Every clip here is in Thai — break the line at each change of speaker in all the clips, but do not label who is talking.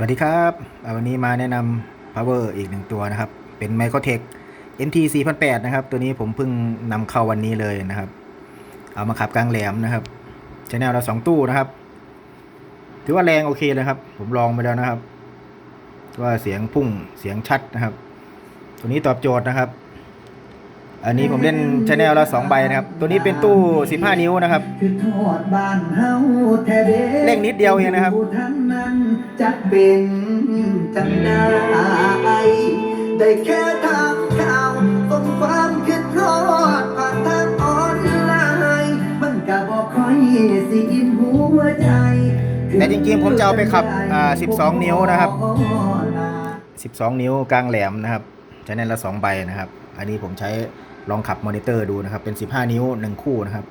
สวัสดีครับอ่าวันนี้มาแนะนำ power อีกหนึ่งตัวนะครับ เป็น Microtech NT 4008นะครับ ตัวนี้ผมเพิ่งนำเข้าวันนี้เลยนะครับ เอามาขับกลางแหลมนะครับชแนลเราสองตู้นะครับ ถือว่าแรงโอเคเลยครับ ผมลองไปแล้วนะครับ ว่าเสียงพุ่งเสียงชัดนะครับ ตัวนี้ตอบโจทย์นะครับ อันนี้ผมเล่นชแนลละสองใบนะครับ ตัวนี้เป็นตู้ 15 นิ้วนะครับ
คือทอดบ้านเฮาแท้เด้
เร่งนิดเดียวเองนะครับ
ผู้ท่านนั้น จะเป็นจังได้ได้แค่ทางข่าวส่งความคิดทอดผ่านทางออนไลน์มันก็บอกค่อยสิอินหัวใจ
แต่จริงๆ ผมจะเอาไปขับอ่า12 นิ้วนะครับ 12 นิ้วกลางแหลมนะครับ ใช้ในละ 2 ใบนะครับ อันนี้ผมใช้ลองขับมอนิเตอร์ดูนะครับ เป็น 15 นิ้ว 1 คู่นะครับ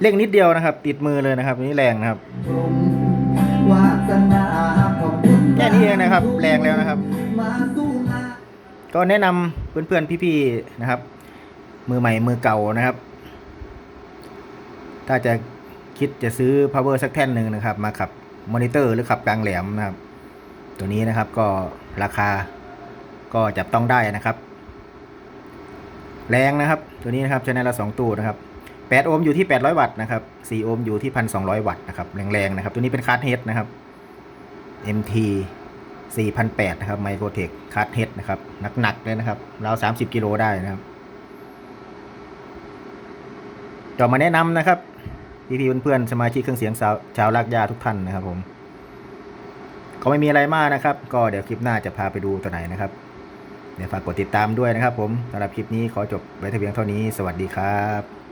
เร่งนิดเดียวนะครับ ติดมือเลยนะครับอันนี้แรงนะครับ
วาสนา
แค่นี้เองนะครับ แรงแล้วนะครับ ก็แนะนำเพื่อนๆพี่ๆนะครับ มือใหม่มือเก่านะครับ ถ้าจะคิดจะซื้อ power สักแท่นหนึ่งนะครับ มาขับมอนิเตอร์หรือขับกลางแหลมนะครับ ตัวนี้นะครับก็ราคาก็จับต้องได้นะครับ แรงนะครับ ตัวนี้นะครับช้นละสองตู้นะครับ8โอห์มอยู่ที่800วัตต์นะครับ4โอห์มอยู่ที่1,200วัตต์นะครับแรงๆนะครับ ตัวนี้เป็นคาร์ดเฮดนะครับ MT 4,800นะครับไมโครเทคคาร์ดเฮดนะครับหนักๆเลยนะครับราว30 กิโลได้นะครับต่อมาแนะนำนะครับพี่ๆเพื่อนๆสมาชิกเครื่องเสียงชาวชาวลากยาทุกท่านนะครับผมก็ไม่มีอะไรมากนะครับ ก็เดี๋ยวคลิปหน้าจะพาไปดูตัวไหนนะครับ เดี๋ยวฝากกดติดตามด้วยนะครับผมสำหรับคลิปนี้ขอจบไว้เพียงเท่านี้ สวัสดีครับ